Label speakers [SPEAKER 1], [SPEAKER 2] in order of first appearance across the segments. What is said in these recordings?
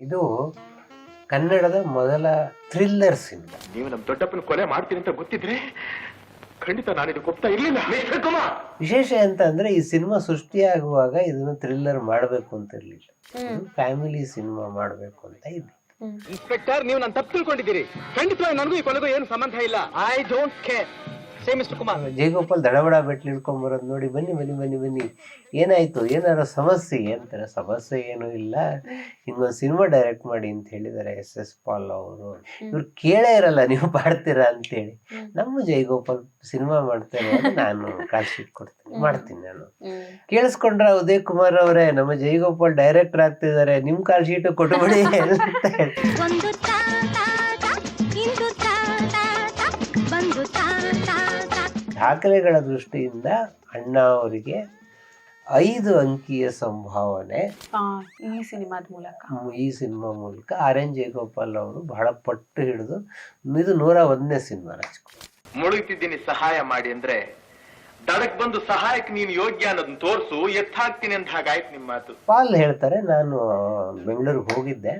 [SPEAKER 1] ಇದು ಕನ್ನಡದ ಮೊದಲ ಥ್ರಿಲ್ಲರ್ ಸಿನಿಮಾ.
[SPEAKER 2] ನೀವು ನಮ್ಮ ದೊಡ್ಡಪ್ಪನ ಕೊಲೆ ಮಾಡ್ತೀನಿ ಅಂತ ಗೊತ್ತಿದ್ರೆ ಖಂಡಿತ ನಾನು ಇದು ಒಪ್ತಾ ಇರ್ಲಿಲ್ಲ. ಮಿಸ್ಟರ್ ಕುಮಾರ್!
[SPEAKER 1] ವಿಶೇಷ ಅಂತ ಅಂದ್ರೆ ಈ ಸಿನಿಮಾ ಸೃಷ್ಟಿಯಾಗುವಾಗ ಇದನ್ನ ಥ್ರಿಲ್ಲರ್ ಮಾಡಬೇಕು ಅಂತ ಇರ್ಲಿಲ್ಲ. ಫ್ಯಾಮಿಲಿ ಸಿನಿಮಾ ಮಾಡಬೇಕು ಅಂತ ಇದ್ವಿ
[SPEAKER 2] ಇನ್ಸ್ಪೆಕ್ಟರ್ ನೀವು ನಾನು ತಪ್ಪು ತಿಳ್ಕೊಂಡಿದ್ದೀರಿ. ಖಂಡಿತ ನನಗೂ ಈ ಕೊಲೆಗೂ ಏನು ಸಂಬಂಧ ಇಲ್ಲ. I don't care say mister Kumar
[SPEAKER 1] Jayagopal ದಡಬಡ ಬೆಟ್ಲು ಇಳ್ಕೊಂಡ್ ಬರೋದು ನೋಡಿ ಬನ್ನಿ ಬನ್ನಿ ಬನ್ನಿ ಬನ್ನಿ. ಏನಾಯ್ತು? ಏನಾರ ಸಮಸ್ಯೆ? ಅಂತಾರೆ ಸಮಸ್ಯೆ ಏನೂ ಇಲ್ಲ. ಹಿಂಗೊಂದು ಸಿನಿಮಾ ಡೈರೆಕ್ಟ್ ಮಾಡಿ ಅಂತ ಹೇಳಿದಾರೆ ಎಸ್ ಎಸ್ ಪಾಲ್ ಅವರು. ಇವ್ರು ಕೇಳೇ ಇರಲ್ಲ ನೀವು ಮಾಡ್ತೀರಾ ಅಂತೇಳಿ. ನಮ್ಮ ಜಯಗೋಪಾಲ್ ಸಿನಿಮಾ ಮಾಡ್ತೇನೆ ನಾನು ಕಾಲ್ ಶೀಟ್ ಕೊಡ್ತೀನಿ. ಮಾಡ್ತೀನಿ ನಾನು. ಕೇಳಿಸ್ಕೊಂಡ್ರ ಉದಯ್ ಕುಮಾರ್ ಅವರೇ? ನಮ್ಮ ಜಯಗೋಪಾಲ್ ಡೈರೆಕ್ಟರ್ ಆಗ್ತಿದ್ದಾರೆ ನಿಮ್ ಕಾಲ್ ಶೀಟ್ ಕೊಟ್ಬಿಡಿ ಅಂತ ಹೇಳಿ ದಾಖಲೆಗಳ ದೃಷ್ಟಿಯಿಂದ ಅಣ್ಣ ಅವರಿಗೆ ಐದು ಅಂಕಿಯ ಸಂಭಾವನೆ.
[SPEAKER 3] ಆ, ಈ ಸಿನಿಮಾದ ಮೂಲಕ.
[SPEAKER 1] ಈ ಸಿನಿಮಾ ಮೂಲಕ ಆರ್ ಎನ್ ಜಯಗೋಪಾಲ್ ಅವರು ಬಹಳ ಪಟ್ಟು ಹಿಡಿದು ಇದು ನೂರ ಒಂದನೇ ಸಿನಿಮಾ ರಾಜ್ಕುಮಾರ್
[SPEAKER 2] ಮುಳುಗ್ತಿದ್ದೀನಿ ಸಹಾಯ ಮಾಡಿ ಅಂದ್ರೆ ದಡಕ್ ಬಂದು ಸಹಾಯಕ್ಕೆ ನೀನು ಯೋಗ್ಯ ಅನ್ನೋದನ್ನ ತೋರಿಸು ಎತ್ತಾಗ್ತೀನಿ ಅಂತ ಹಾಗಾಯ್ತು ನಿಮ್ಮ ಮಾತು.
[SPEAKER 1] ಪಾಲ್ ಹೇಳ್ತಾರೆ ನಾನು ಬೆಂಗಳೂರಿಗೆ ಹೋಗಿದ್ದೆ.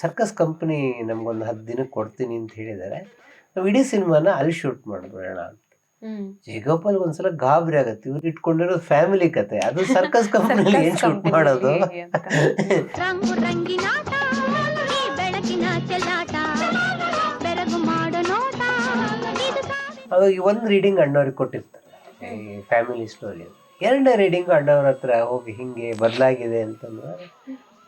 [SPEAKER 1] ಸರ್ಕಸ್ ಕಂಪನಿ ನಮ್ಗೊಂದು ಹತ್ತು ದಿನಕ್ಕೆ ಕೊಡ್ತೀನಿ ಅಂತ ಹೇಳಿದ್ದಾರೆ. ನಾವು ಇಡೀ ಸಿನಿಮಾನ ಅಲ್ಲಿ ಶೂಟ್ ಮಾಡಿಬಿಡೋಣ ಅಂತ. ಜಯಗೋಪಾಲ್ ಒಂದ್ಸಲ ಗಾಬರಿ ಆಗತ್ತೆ. ಇವ್ರು ಇಟ್ಕೊಂಡಿರೋದು ಫ್ಯಾಮಿಲಿ ಕತೆ. ಅದು ಸರ್ಕಸ್ ಕಂಪನಿ ಏನ್ ಶೂಟ್ ಮಾಡೋದು?
[SPEAKER 3] ಹೇಗೆ ಅಂತ.
[SPEAKER 4] ರಂಗು ರಂಗಿನಾಟ ಈ ಬೆಳಕಿನ ಚೆಲ್ಲಾಟ. ಬೆರಗು ಮಾಡೋ ನೋಟ ಇದು ಸಾವಿರ
[SPEAKER 1] ಅದು ಈ ಒಂದು ರೀಡಿಂಗ್ ಅಣ್ಣವ್ರಿಗೆ ಕೊಟ್ಟಿರ್ತಾರೆ. ಈ ಫ್ಯಾಮಿಲಿ ಸ್ಟೋರಿ ಎರಡನೇ ರೀಡಿಂಗ್ ಅಣ್ಣವ್ರ ಹತ್ರ ಹೋಗಿ ಹಿಂಗೆ ಬದಲಾಗಿದೆ ಅಂತಂದ್ರೆ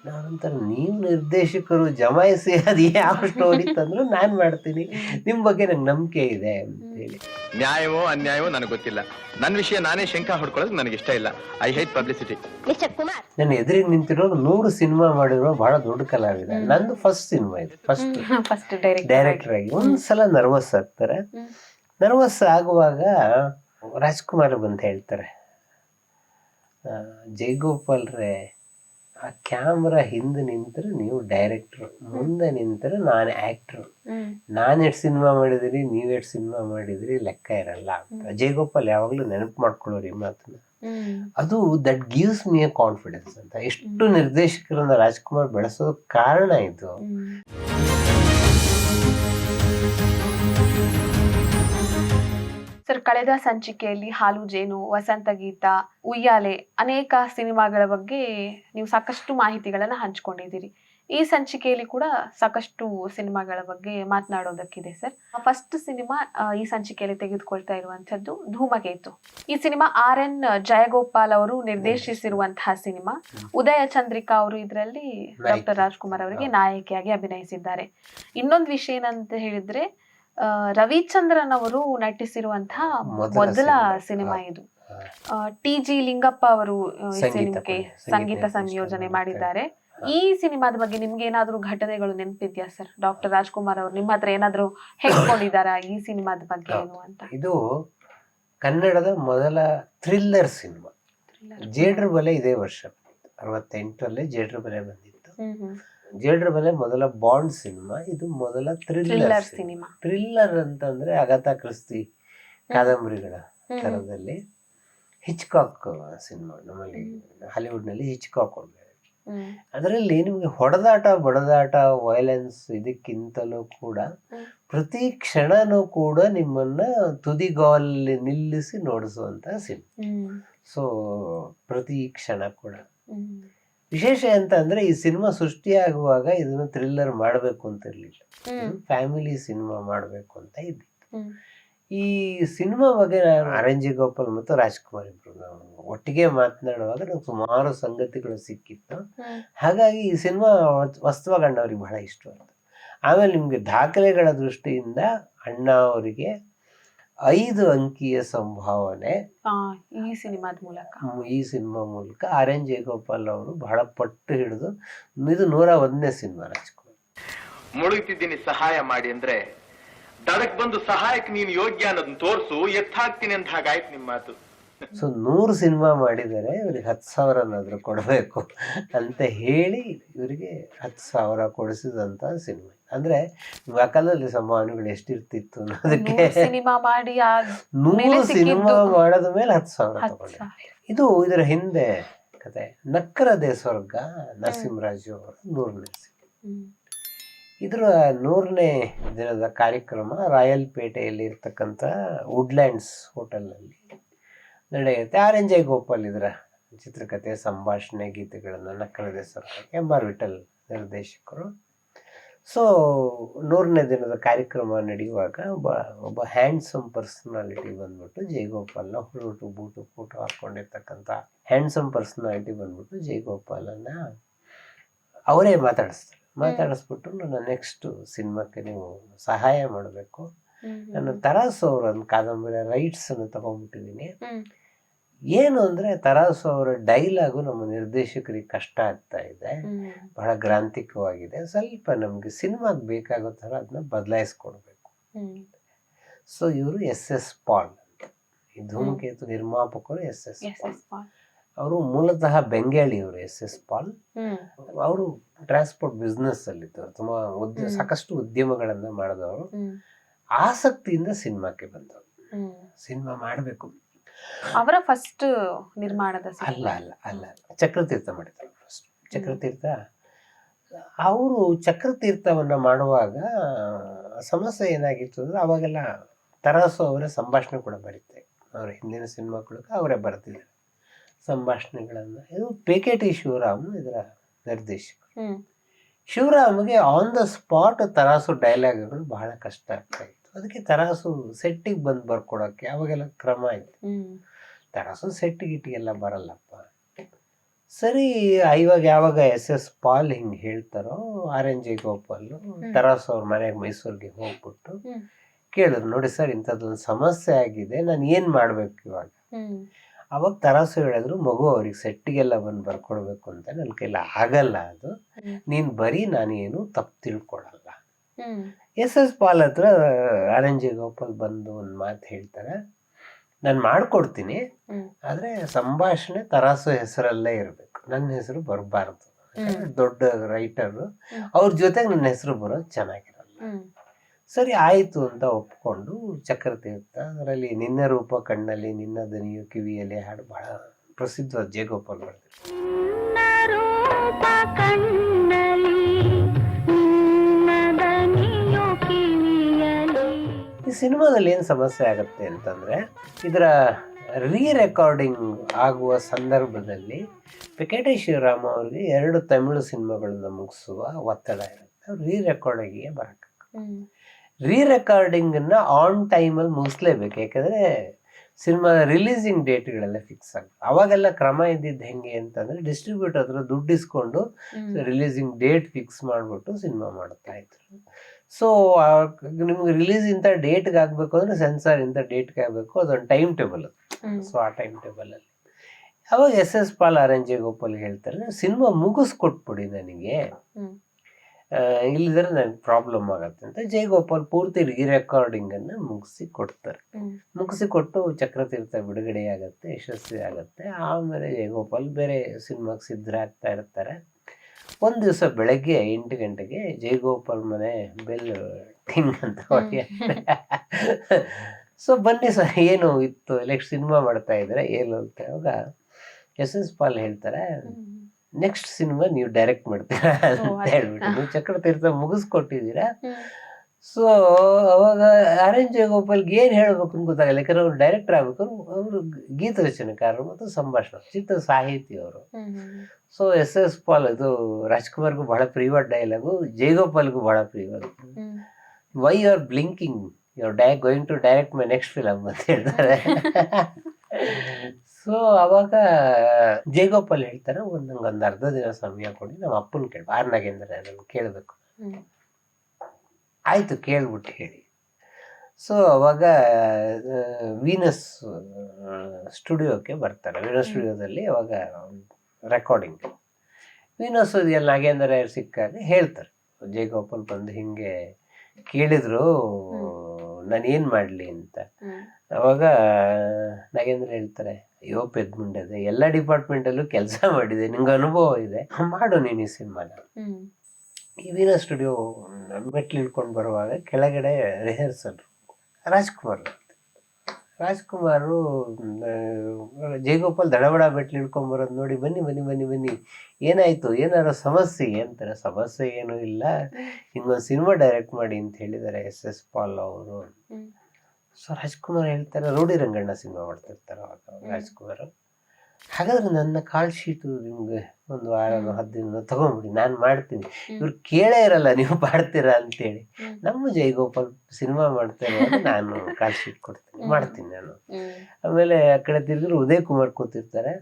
[SPEAKER 1] ನಾನಂತರ ನೀವು ನಿರ್ದೇಶಕರು ಜಮಾಯಿಸಿ ಅದು ಯಾವ ಸ್ಟೋರಿ ತಂದ್ರು ನಾನು ಮಾಡ್ತೀನಿ. ನಿಮ್ಮ ಬಗ್ಗೆ ನಂಗೆ ನಂಬಿಕೆ ಇದೆ ಅಂತ ಹೇಳಿ.
[SPEAKER 2] ನ್ಯಾಯವೋ ಅನ್ಯಾಯವೋ ನನಗೆ ಗೊತ್ತಿಲ್ಲ. ನನ್ನ ವಿಷಯ ನಾನೇ ಶಂಕ ಹೊಡ್ಕೊಳ್ಳೋದು ನನಗೆ ಇಷ್ಟ ಇಲ್ಲ. I hate publicity
[SPEAKER 4] mister Kumar.
[SPEAKER 1] ನನ್ನ ಎದುರಿಗೆ ನಿಂತಿರೋರು ನೂರು ಸಿನಿಮಾ ಮಾಡಿರೋ ಬಹಳ ದೊಡ್ಡ ಕಲಾವಿದ. ನಂದು ಫಸ್ಟ್ ಸಿನಿಮಾ ಇದು ಫಸ್ಟ್
[SPEAKER 3] ಫಸ್ಟ್ ಡೈರೆಕ್ಟ್
[SPEAKER 1] ಡೈರೆಕ್ಟರ್ ಆಗಿ. ಒಂದ್ಸಲ ನರ್ವಸ್ ಆಗ್ತಾರೆ. ನರ್ವಸ್ ಆಗುವಾಗ ರಾಜ್ಕುಮಾರ್ ಬಂತ ಹೇಳ್ತಾರೆ. ಜಯಗೋಪಾಲ್ ರೇ ಆ ಕ್ಯಾಮ್ರಾ ಹಿಂದೆ ನಿಂತರೆ ನೀವು ಡೈರೆಕ್ಟರ್ ಮುಂದೆ ನಿಂತರೆ ನಾನು ಆ್ಯಕ್ಟ್ರು. ನಾನು ಎಷ್ಟು ಸಿನಿಮಾ ಮಾಡಿದಿರಿ ನೀವು ಎಷ್ಟು ಸಿನಿಮಾ ಮಾಡಿದಿರಿ ಲೆಕ್ಕ ಇರಲ್ಲ ಅಜಯ್ ಗೋಪಾಲ್ ಯಾವಾಗಲೂ ನೆನಪು ಮಾಡ್ಕೊಳ್ಳೋರು ಈ ಮಾತನ್ನ. ಅದು that gives me a confidence ಅಂತ. ಎಷ್ಟು ನಿರ್ದೇಶಕರನ್ನ ರಾಜ್ಕುಮಾರ್ ಬೆಳೆಸೋದಕ್ಕೆ ಕಾರಣ ಇದು.
[SPEAKER 3] ಸರ್ ಕಳೆದ ಸಂಚಿಕೆಯಲ್ಲಿ ಹಾಲು ಜೇನು ವಸಂತ ಗೀತ ಉಯ್ಯಾಲೆ ಅನೇಕ ಸಿನಿಮಾಗಳ ಬಗ್ಗೆ ನೀವು ಸಾಕಷ್ಟು ಮಾಹಿತಿಗಳನ್ನ ಹಂಚ್ಕೊಂಡಿದ್ದೀರಿ. ಈ ಸಂಚಿಕೆಯಲ್ಲಿ ಕೂಡ ಸಾಕಷ್ಟು ಸಿನಿಮಾಗಳ ಬಗ್ಗೆ ಮಾತನಾಡೋದಕ್ಕಿದೆ ಸರ್. ಫಸ್ಟ್ ಸಿನಿಮಾ ಈ ಸಂಚಿಕೆಯಲ್ಲಿ ತೆಗೆದುಕೊಳ್ತಾ ಇರುವಂತದ್ದು ಧೂಮಕೇತು. ಈ ಸಿನಿಮಾ ಆರ್ ಎನ್ ಜಯಗೋಪಾಲ್ ಅವರು ನಿರ್ದೇಶಿಸಿರುವಂತಹ ಸಿನಿಮಾ. ಉದಯ ಚಂದ್ರಿಕಾ ಅವರು ಇದರಲ್ಲಿ ಡಾಕ್ಟರ್ ರಾಜ್ಕುಮಾರ್ ಅವರಿಗೆ ನಾಯಕಿಯಾಗಿ ಅಭಿನಯಿಸಿದ್ದಾರೆ. ಇನ್ನೊಂದು ವಿಷಯ ಏನಂತ ಹೇಳಿದ್ರೆ ರವಿಚಂದ್ರನ್ ಅವರು ನಟಿಸಿರುವಂತಹ
[SPEAKER 1] ಮೊದಲ ಸಿನಿಮಾ.
[SPEAKER 3] ಇದು. ಟಿ ಜಿ ಲಿಂಗಪ್ಪ ಅವರು ಈ ಸಿನಿಮಾಕ್ಕೆ
[SPEAKER 1] ಸಂಗೀತ
[SPEAKER 3] ಸಂಯೋಜನೆ
[SPEAKER 1] ಮಾಡಿದ್ದಾರೆ.
[SPEAKER 3] ಈ ಸಿನಿಮಾದ ಬಗ್ಗೆ ನಿಮ್ಗೆ ಏನಾದ್ರೂ ಘಟನೆಗಳು ನೆನಪಿದ್ಯಾ ಸರ್? ಡಾಕ್ಟರ್ ರಾಜ್ಕುಮಾರ್ ಅವರು ನಿಮ್ಮ ಹತ್ರ ಏನಾದ್ರೂ ಹೇಳ್ಕೊಂಡಿದಾರಾ ಈ ಸಿನಿಮಾದ ಬಗ್ಗೆ ಏನು ಅಂತ?
[SPEAKER 1] ಇದು ಕನ್ನಡದ ಮೊದಲ ಥ್ರಿಲ್ಲರ್ ಸಿನಿಮಾ. ಜೇಡ್ರ ಬಲೆ ಇದೇ ವರ್ಷ. ಅರವತ್ತೆಂಟರಲ್ಲೇ ಜೇಡ್ರ ಬಲೆ ಬಂದಿತ್ತು. ಜೇಡ್ರ ಮೇಲೆ ಮೊದಲ ಬಾಂಡ್ ಸಿನಿಮಾ ಇದು ಮೊದಲ ಥ್ರಿಲ್ಲರ್
[SPEAKER 3] ಥ್ರಿಲ್ಲರ್
[SPEAKER 1] ಸಿನಿಮಾ. ಥ್ರಿಲ್ಲರ್ ಅಂತಂದ್ರೆ ಅಗತಾ ಕ್ರಿಸ್ತಿ ಕಾದಂಬರಿಗಳ ತರದಲ್ಲಿ ಹಿಚ್ಕಾಕ್ ಸಿನಿಮಾ ನಮ್ಮಲ್ಲಿ ಹಾಲಿವುಡ್ನಲ್ಲಿ ಹಿಚ್ಕಾಕ್ ಒಂದು ಅದರಲ್ಲಿ ನಿಮಗೆ ಹೊಡೆದಾಟ ಬಡದಾಟ ವೈಲೆನ್ಸ್ ಇದಕ್ಕಿಂತಲೂ ಕೂಡ ಪ್ರತಿ ಕ್ಷಣನೂ ಕೂಡ ನಿಮ್ಮನ್ನ ತುದಿಗಾಲಲ್ಲಿ ನಿಲ್ಲಿಸಿ ನೋಡಿಸುವಂತ ಸಿನಿಮಾ. ಸೊ ಪ್ರತಿ ಕ್ಷಣ ಕೂಡ. ವಿಶೇಷ ಅಂತ ಅಂದ್ರೆ ಈ ಸಿನಿಮಾ ಸೃಷ್ಟಿಯಾಗುವಾಗ ಇದನ್ನ ಥ್ರಿಲ್ಲರ್ ಮಾಡಬೇಕು ಅಂತ ಇರಲಿಲ್ಲ. ಫ್ಯಾಮಿಲಿ ಸಿನಿಮಾ ಮಾಡಬೇಕು ಅಂತ ಇದ್ದಿತ್ತು. ಈ ಸಿನಿಮಾ ಬಗ್ಗೆ ನಾನು ಅರಂಜಿ ಗೋಪಾಲ್ ಮತ್ತು ರಾಜ್ಕುಮಾರ್ ಇಬ್ರು ನಾವು ಒಟ್ಟಿಗೆ ಮಾತನಾಡುವಾಗ ನಂಗೆ ಸುಮಾರು ಸಂಗತಿಗಳು ಸಿಕ್ಕಿತ್ತು. ಹಾಗಾಗಿ ಈ ಸಿನಿಮಾ ವಸ್ತುವ ಅಣ್ಣ ಅವ್ರಿಗೆ ಬಹಳ ಇಷ್ಟವಾಯಿತು. ಆಮೇಲೆ ನಿಮಗೆ ದಾಖಲೆಗಳ ದೃಷ್ಟಿಯಿಂದ ಅಣ್ಣ ಅವರಿಗೆ ಐದು ಅಂಕಿಯ ಸಂಭಾವನೆ
[SPEAKER 3] ಆ, ಈ ಸಿನಿಮಾದ ಮೂಲಕ.
[SPEAKER 1] ಈ ಸಿನಿಮಾ ಮೂಲಕ ಆರ್ ಎನ್ ಜಯಗೋಪಾಲ್ ಅವರು ಬಹಳ ಪಟ್ಟು ಹಿಡಿದು ಇದು ನೂರ ಒಂದನೇ ಸಿನಿಮಾ ರಾಜ್ಕುಮಾರ್
[SPEAKER 2] ಮುಳುಗ್ತಿದ್ದೀನಿ ಸಹಾಯ ಮಾಡಿ ಅಂದ್ರೆ ದಡಕ್ ಬಂದು ಸಹಾಯಕ್ಕೆ ನೀನು ಯೋಗ್ಯ ಅನ್ನೋದನ್ನ ತೋರ್ಸು ಎತ್ತಾಗ್ತೀನಿ ಅಂತ ಹಾಗಾಯ್ತು ನಿಮ್ಮ ಮಾತು.
[SPEAKER 1] ಸೊ ನೂರು ಸಿನಿಮಾ ಮಾಡಿದರೆ ಇವ್ರಿಗೆ ಹತ್ತು ಸಾವಿರನಾದ್ರೂ ಕೊಡಬೇಕು ಅಂತ ಹೇಳಿ ಇವರಿಗೆ ಹತ್ತು ಸಾವಿರ ಕೊಡಿಸಿದಂಥ ಸಿನಿಮಾ. ಅಂದ್ರೆ ಆ ಕಾಲದಲ್ಲಿ ಸಂಭಾವನೆಗಳು ಎಷ್ಟಿರ್ತಿತ್ತು ಅನ್ನೋದಕ್ಕೆ
[SPEAKER 3] ಸಿನಿಮಾ ಮಾಡಿ
[SPEAKER 1] ನೂರು ಸಿನಿಮಾ ಮಾಡದ ಮೇಲೆ ಹತ್ತು ಸಾವಿರ ತಗೊಂಡೆ. ಇದು ಇದರ ಹಿಂದೆ ಕತೆ. ನಕ್ಕರದೇ ಸ್ವರ್ಗ ನರಸಿಂಹರಾಜು ಅವರ ನೂರನೇ ಇದರ ನೂರನೇ ದಿನದ ಕಾರ್ಯಕ್ರಮ ರಾಯಲ್ ಪೇಟೆಯಲ್ಲಿ ಇರ್ತಕ್ಕಂಥ ವುಡ್ಲ್ಯಾಂಡ್ಸ್ ಹೋಟೆಲ್ನಲ್ಲಿ ನಡೆಯುತ್ತೆ. ಆರ್ ಎನ್ ಜೆ ಗೋಪಾಲ್ ಇದರ ಚಿತ್ರಕಥೆ ಸಂಭಾಷಣೆ ಗೀತೆಗಳನ್ನು ನಕ್ಕಲದೆ ಸರ್. ಎಂ ಆರ್ ವಿಠಲ್ ನಿರ್ದೇಶಕರು. ಸೊ ನೂರನೇ ದಿನದ ಕಾರ್ಯಕ್ರಮ ನಡೆಯುವಾಗ ಒಬ್ಬ ಒಬ್ಬ ಹ್ಯಾಂಡ್ಸಮ್ ಪರ್ಸನಾಲಿಟಿ ಬಂದ್ಬಿಟ್ಟು ಜಯಗೋಪಾಲ್ನ ಹುರುಟು ಬೂಟು ಫೋಟೋ ಹಾಕ್ಕೊಂಡಿರ್ತಕ್ಕಂಥ ಹ್ಯಾಂಡ್ಸಮ್ ಪರ್ಸನಾಲಿಟಿ ಬಂದ್ಬಿಟ್ಟು ಜಯಗೋಪಾಲನ್ನ ಅವರೇ ಮಾತಾಡಿಸ್ತಾರೆ. ಮಾತಾಡಿಸ್ಬಿಟ್ಟು ನನ್ನ ನೆಕ್ಸ್ಟ್ ಸಿನಿಮಾಕ್ಕೆ ನೀವು ಸಹಾಯ ಮಾಡಬೇಕು. ನಾನು ತರಾಸು ಅವ್ರ ಒಂದು ಕಾದಂಬರಿ ರೈಟ್ಸ್ ಅನ್ನು ತಗೊಂಡ್ಬಿಟ್ಟಿದ್ದೀನಿ. ಏನು ಅಂದ್ರೆ ತರಾಸು ಅವರ ಡೈಲಾಗು ನಮ್ಮ ನಿರ್ದೇಶಕರಿಗೆ ಕಷ್ಟ ಆಗ್ತಾ ಇದೆ. ಬಹಳ ಗ್ರಾಂಥಿಕವಾಗಿದೆ. ಸ್ವಲ್ಪ ನಮಗೆ ಸಿನಿಮಾಗೆ ಬೇಕಾಗೋ ಥರ ಅದನ್ನ ಬದಲಾಯಿಸ್ಕೊಡ್ಬೇಕು ಸೊ ಇವರು ಎಸ್ ಎಸ್ ಪಾಲ್ ಅಂತ. ಈ ಧೂಮಕೇತು ನಿರ್ಮಾಪಕರು ಎಸ್ ಎಸ್ ಪಾಲ್. ಅವರು ಮೂಲತಃ ಬೆಂಗಾಳಿಯವರು ಎಸ್ ಎಸ್ ಪಾಲ್. ಅವರು ಟ್ರಾನ್ಸ್ಪೋರ್ಟ್ ಬಿಸ್ನೆಸ್ ಅಲ್ಲಿದ್ದವರು ತುಂಬಾ ಉದ್ಯ ಸಾಕಷ್ಟು ಉದ್ಯಮಗಳನ್ನ ಮಾಡಿದವರು. ಆಸಕ್ತಿಯಿಂದ ಸಿನಿಮಾಕ್ಕೆ ಬಂದವರು. ಸಿನಿಮಾ ಮಾಡಬೇಕು.
[SPEAKER 3] ಅವರ ಫಸ್ಟ್ ನಿರ್ಮಾಣದ.
[SPEAKER 1] ಅಲ್ಲ ಅಲ್ಲ ಅಲ್ಲ. ಚಕ್ರತೀರ್ಥ ಮಾಡಿದ್ರು ಫಸ್ಟ್ ಚಕ್ರತೀರ್ಥ ಅವರು ಚಕ್ರತೀರ್ಥವನ್ನು ಮಾಡುವಾಗ ಸಮಸ್ಯೆ ಏನಾಗಿತ್ತು ಅಂದ್ರೆ ಅವಾಗೆಲ್ಲ ತರಾಸು ಅವರ ಸಂಭಾಷಣೆ ಕೂಡ ಬರೀತಾರೆ ಅವರ ಹಿಂದಿನ ಸಿನಿಮಾಗಳಿಗೆ ಅವರೇ ಬರ್ತಿದ್ದಾರೆ ಸಂಭಾಷಣೆಗಳನ್ನು. ಇದು ಪೇಕೆಟಿ ಶಿವರಾಮ್ ಇದರ ನಿರ್ದೇಶಕ. ಶಿವರಾಮ್ಗೆ ಆನ್ ದ ಸ್ಪಾಟ್ ತರಾಸು ಡೈಲಾಗ್ಗಳು ಬಹಳ ಕಷ್ಟ ಆಗ್ತಾ ಇತ್ತು. ಅದಕ್ಕೆ ತರಾಸು ಸೆಟ್ಟಿಗೆ ಬಂದು ಬರ್ಕೊಡೋಕೆ ಅವಾಗೆಲ್ಲ ಕ್ರಮ
[SPEAKER 3] ಆಯ್ತು
[SPEAKER 1] ತರಾಸು ಸೆಟ್ ಗಿಟ್ಟಿಗೆಲ್ಲ ಬರಲ್ಲಪ್ಪ. ಸರಿ ಇವಾಗ ಯಾವಾಗ ಎಸ್ ಎಸ್ ಪಾಲ್ ಹಿಂಗೆ ಹೇಳ್ತಾರೋ R N J Gopal TaRaSu ಅವ್ರ ಮನೆಗೆ ಮೈಸೂರಿಗೆ ಹೋಗ್ಬಿಟ್ಟು ಕೇಳಿದ್ರು ನೋಡಿ ಸರ್ ಇಂಥದ್ದೊಂದು ಸಮಸ್ಯೆ ಆಗಿದೆ ನಾನು ಏನು ಮಾಡ್ಬೇಕು ಇವಾಗ? ಅವಾಗ ತರಾಸು ಹೇಳಿದ್ರು ಮಗು ಅವ್ರಿಗೆ ಸೆಟ್ಟಿಗೆಲ್ಲ ಬಂದು ಬರ್ಕೊಡ್ಬೇಕು ಅಂತ ನನ್ನ ಕೈಲಿ ಆಗಲ್ಲ ಅದು. ನೀನು ಬರೀ ನಾನು ಏನು ತಪ್ಪು ತಿಳ್ಕೊಡಲ್ಲ
[SPEAKER 3] ಹ್ಮ್.
[SPEAKER 1] ಎಸ್ ಎಸ್ ಪಾಲ್ ಹತ್ರ ಆರ್ ಎನ್ ಜಿ ಗೋಪಾಲ್ ಬಂದು ಒಂದು ಮಾತು ಹೇಳ್ತಾರೆ. ನಾನು ಮಾಡ್ಕೊಡ್ತೀನಿ. ಆದರೆ ಸಂಭಾಷಣೆ ತರಾಸು ಹೆಸರಲ್ಲೇ ಇರಬೇಕು. ನನ್ನ ಹೆಸರು ಬರಬಾರ್ದು. ದೊಡ್ಡ ರೈಟರು. ಅವ್ರ ಜೊತೆಗೆ ನನ್ನ ಹೆಸರು ಬರೋದು ಚೆನ್ನಾಗಿರಲ್ಲ. ಸರಿ ಆಯಿತು ಅಂತ ಒಪ್ಕೊಂಡು ಚಕ್ರತೀರ್ಥ ಅದರಲ್ಲಿ ನಿನ್ನ ರೂಪ ಕಣ್ಣಲ್ಲಿ ನಿನ್ನ ದನಿಯು ಕಿವಿಯಲ್ಲಿ ಹಾಡು ಬಹಳ ಪ್ರಸಿದ್ಧ ಜಯಗೋಪಾಲ್ ಬರೆದಿದ್ರು ಈ ಸಿನಿಮಾದಲ್ಲಿ ಏನು ಸಮಸ್ಯೆ ಆಗುತ್ತೆ ಅಂತಂದರೆ ಇದರ ರೀ ರೆಕಾರ್ಡಿಂಗ್ ಆಗುವ ಸಂದರ್ಭದಲ್ಲಿ ಪಿಕೆಟೆ ಶಿವರಾಮ ಅವರಿಗೆ ಎರಡು ತಮಿಳು ಸಿನಿಮಾಗಳನ್ನು ಮುಗಿಸುವ ಒತ್ತಡ ಇರುತ್ತೆ. ರೀ ರೆಕಾರ್ಡಿಂಗಿಗೆ ಬರಕ್ಕೆ
[SPEAKER 3] ಹ್ಮ್.
[SPEAKER 1] ರೀ ರೆಕಾರ್ಡಿಂಗನ್ನು ಆನ್ ಟೈಮಲ್ಲಿ ಮುಗಿಸ್ಲೇಬೇಕು. ಯಾಕಂದರೆ ಸಿನಿಮಾ ರಿಲೀಸಿಂಗ್ ಡೇಟ್ಗಳೆಲ್ಲ ಫಿಕ್ಸ್ ಆಗುತ್ತೆ ಅವಾಗೆಲ್ಲ ಕ್ರಮ ಇದ್ದಿದ್ದು ಹೆಂಗೆ ಅಂತಂದರೆ ಡಿಸ್ಟ್ರಿಬ್ಯೂಟರ್ ಹತ್ರ ದುಡ್ಡು ಇಸ್ಕೊಂಡು ರಿಲೀಸಿಂಗ್ ಡೇಟ್ ಫಿಕ್ಸ್ ಮಾಡಿಬಿಟ್ಟು ಸಿನಿಮಾ ಮಾಡ್ತಾ ಇದ್ರು. ಸೊ ನಿಮ್ಗೆ ರಿಲೀಸ್ ಇಂಥ ಡೇಟ್ಗೆ ಆಗಬೇಕು ಅಂದರೆ ಸೆನ್ಸಾರ್ ಇಂಥ ಡೇಟ್ಗೆ ಆಗಬೇಕು. ಅದೊಂದು ಟೈಮ್ ಟೇಬಲ್ ಸೊ ಆ ಟೈಮ್ ಟೇಬಲಲ್ಲಿ ಅವಾಗ S S Pal R N J Gopal ಹೇಳ್ತಾರೆ ಸಿನಿಮಾ ಮುಗಿಸ್ಕೊಟ್ಬಿಡಿ ನನಗೆ. ಇಲ್ಲದ್ರೆ ನನಗೆ ಪ್ರಾಬ್ಲಮ್ ಆಗತ್ತೆ ಅಂತ ಜಯಗೋಪಾಲ್ ಪೂರ್ತಿ ರೀ ರೆಕಾರ್ಡಿಂಗನ್ನು ಮುಗಿಸಿ ಕೊಡ್ತಾರೆ. ಮುಗಿಸಿ ಕೊಟ್ಟು ಚಕ್ರತೀರ್ಥ ಬಿಡುಗಡೆ ಆಗುತ್ತೆ ಯಶಸ್ವಿ ಆಗುತ್ತೆ. ಆಮೇಲೆ ಜಯಗೋಪಾಲ್ ಬೇರೆ ಸಿನಿಮಾಗೆ ಸಿದ್ಧರಾಗ್ತಾ ಇರ್ತಾರೆ. ಒಂದು ದಿವಸ ಬೆಳಗ್ಗೆ ಎಂಟು ಗಂಟೆಗೆ ಜಯಗೋಪಾಲ್ ಮನೆ ಬೆಲ್ ಟಿಂಗ್ ಅಂತ ಸೊ ಬನ್ನಿ ಸರ್ ಏನು ಇತ್ತು? ನೆಕ್ಸ್ಟ್ ಸಿನಿಮಾ ಮಾಡ್ತಾ ಇದ್ರೆ ಏನು ಅಂತ. ಅವಾಗ ಎಸ್ ಎಸ್ ಪಾಲ್ ಹೇಳ್ತಾರೆ ನೆಕ್ಸ್ಟ್ ಸಿನಿಮಾ ನೀವು ಡೈರೆಕ್ಟ್ ಮಾಡ್ತೀರಾ ಅಂತ. ಹೇಳ್ಬಿಟ್ಟು. ನೀವು ಚಕ್ರತೀರ್ಥ ಮುಗಿಸ್ಕೊಟ್ಟಿದ್ದೀರಾ?
[SPEAKER 3] ಹ್ಮ್.
[SPEAKER 1] ಸೊ ಅವಾಗ ಆರ್ ಎನ್ ಜಯಗೋಪಾಲ್ಗೆ ಏನು ಹೇಳ್ಬೇಕು ಅಂತ ಗೊತ್ತಾಗಲ್ಲ ಯಾಕಂದ್ರೆ ಅವ್ರು ಡೈರೆಕ್ಟರ್ ಆಗಬೇಕು ಅವರು ಗೀತ ರಚನೆಕಾರರು ಮತ್ತು ಸಂಭಾಷಣ ಚಿತ್ರ ಸಾಹಿತಿ ಅವರು ಸೊ ಎಸ್ ಎಸ್ ಪಾಲ್ ಇದು ರಾಜ್ಕುಮಾರ್ಗೂ ಬಹಳ ಪ್ರಿಯವಾದ ಡೈಲಾಗು ಜಯಗೋಪಾಲ್ಗೂ ಬಹಳ ಪ್ರಿಯವಾದ why you are blinking you are die going to direct my next film ಅಂತ ಹೇಳ್ತಾರೆ. ಸೊ ಅವಾಗ ಜಯಗೋಪಾಲ್ ಹೇಳ್ತಾರೆ ಒಂದು ನಂಗೆ ಒಂದು ಅರ್ಧ ದಿನ ಸಮಯ ಕೊಡಿ ನಮ್ಮ ಅಪ್ಪನ ಕೇಳಿ ಆರ್ ನಾಗೇಂದ್ರ ಕೇಳಬೇಕು. ಆಯಿತು ಕೇಳ್ಬಿಟ್ಟು ಹೇಳಿ. ಸೊ ಅವಾಗ ವೀನಸ್ ಸ್ಟುಡಿಯೋಕ್ಕೆ ಬರ್ತಾರೆ. ವೀನಸ್ ಸ್ಟುಡಿಯೋದಲ್ಲಿ ಅವಾಗ ರೆಕಾರ್ಡಿಂಗ್ ವೀನಸ್ ಎಲ್ಲ ನಾಗೇಂದ್ರ ಅವ್ರು ಸಿಕ್ಕಾಗ ಹೇಳ್ತಾರೆ. ಜಯಗೋಪಾಲ್ ಬಂದು ಹಿಂಗೆ ಕೇಳಿದ್ರು ನಾನು ಏನು ಮಾಡಲಿ ಅಂತ? ಅವಾಗ ನಾಗೇಂದ್ರ ಹೇಳ್ತಾರೆ ಅಯ್ಯೋ ಪೆದ್ಮುಂಡದೆ ಎಲ್ಲ ಡಿಪಾರ್ಟ್ಮೆಂಟಲ್ಲೂ ಕೆಲಸ ಮಾಡಿದೆ. ನಿಂಗೆ ಅನುಭವ ಇದೆ. ಮಾಡು ನೀನು ಈ ಸಿನಿಮಾನ. ಈ ವೀರ ಸ್ಟುಡಿಯೋ ಮೆಟ್ಲು ಇಳ್ಕೊಂಡು ಬರುವಾಗ ಕೆಳಗಡೆ ರಿಹರ್ಸಲ್ ರಾಜ್ಕುಮಾರ್ ರಾಜ್ಕುಮಾರು ಜಯಗೋಪಾಲ್ ದಡಬಡ ಬೆಟ್ಲು ಇಳ್ಕೊಂಬರೋದು ನೋಡಿ ಬನ್ನಿ ಬನ್ನಿ ಬನ್ನಿ ಬನ್ನಿ. ಏನಾಯಿತು? ಏನಾರು ಸಮಸ್ಯೆ ಅಂತಾರೆ? ಸಮಸ್ಯೆ ಏನೂ ಇಲ್ಲ. ಹಿಂಗೊಂದು ಸಿನಿಮಾ ಡೈರೆಕ್ಟ್ ಮಾಡಿ ಅಂತ ಹೇಳಿದ್ದಾರೆ ಎಸ್ ಎಸ್ ಪಾಲ್ ಅವರು. ಸೊ ರಾಜ್ಕುಮಾರ್ ಹೇಳ್ತಾರೆ ರೂಢಿ ರಂಗಣ್ಣ ಸಿನಿಮಾ ಮಾಡ್ತಿರ್ತಾರೆ ಅವಾಗ ರಾಜ್ಕುಮಾರ್. ಹಾಗಾದ್ರೆ ನನ್ನ ಕಾಲ್ ಶೀಟು ನಿಮ್ಗೆ ಒಂದು ವಾರ
[SPEAKER 3] ಹ್ಮ್.
[SPEAKER 1] ಹತ್ತು ದಿನ ತಗೊಂಬಿಡಿ ನಾನು ಮಾಡ್ತೀನಿ. ಇವ್ರು ಕೇಳೇ ಇರಲ್ಲ ನೀವು ಮಾಡ್ತೀರಾ ಅಂತೇಳಿ. ನಮ್ಮ ಜೈಗೋಪಾಲ್ ಸಿನಿಮಾ ಮಾಡ್ತೇನೆ ನಾನು ಕಾಲ್ ಶೀಟ್ ಕೊಡ್ತೀನಿ ಮಾಡ್ತೀನಿ ನಾನು. ಆಮೇಲೆ ಆ ಕಡೆ ತಿರುಗಿದ್ರು ಉದಯ್ ಕುಮಾರ್ ಕೂತಿರ್ತಾರೆ.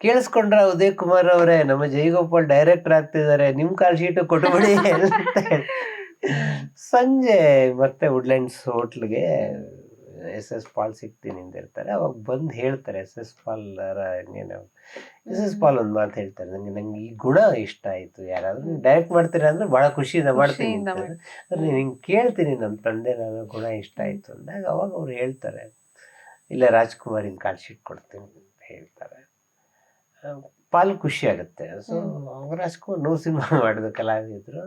[SPEAKER 1] ಕೇಳಿಸ್ಕೊಂಡ್ರ ಉದಯ್ ಕುಮಾರ್ ಅವರೇ ನಮ್ಮ ಜೈಗೋಪಾಲ್ ಡೈರೆಕ್ಟರ್ ಆಗ್ತಿದ್ದಾರೆ ನಿಮ್ ಕಾಲ್ ಶೀಟ್ ಕೊಟ್ಬಿಡಿ ಅಂತ ಹೇಳಿ. ಸಂಜೆ ಮತ್ತೆ ವುಡ್ಲ್ಯಾಂಡ್ಸ್ ಹೋಟ್ಲ್ಗೆ ಎಸ್ ಎಸ್ ಪಾಲ್ ಸಿಗ್ತೀನಿ ಅಂತ ಇರ್ತಾರೆ ಅವಾಗ ಬಂದು ಹೇಳ್ತಾರೆ ಎಸ್ ಎಸ್ ಪಾಲ್ ಏನು ಎಸ್ ಎಸ್ ಪಾಲ್ ಒಂದು ಮಾತು ಹೇಳ್ತಾರೆ. ನನಗೆ ನಂಗೆ ಈ ಗುಣ ಇಷ್ಟ ಆಯ್ತು. ಯಾರಾದರೂ ಡೈರೆಕ್ಟ್ ಮಾಡ್ತೀರಾ ಅಂದ್ರೆ ಬಹಳ ಖುಷಿಯಿಂದ ಮಾಡ್ತೀನಿ ಅಂದರೆ ಹಿಂಗೆ ಕೇಳ್ತೀನಿ ನಮ್ಮ ತಂದೆ ನಾನು ಗುಣ ಇಷ್ಟ ಆಯ್ತು ಅಂದಾಗ ಅವಾಗ ಅವ್ರು ಹೇಳ್ತಾರೆ ಇಲ್ಲ ರಾಜ್ಕುಮಾರ್ ಹಿಂಗೆ ಕಾಲ್ ಶೀಟ್ ಕೊಡ್ತೀನಿ ಅಂತ ಹೇಳ್ತಾರೆ. ಪಾಲ್ ಖುಷಿ ಆಗುತ್ತೆ. ಸೊ. ರಾಜ್ಕುಮಾರ್ ನೋ ಸಿನಿಮಾ ಮಾಡಿದ ಕಲಾವಿದ್ರು.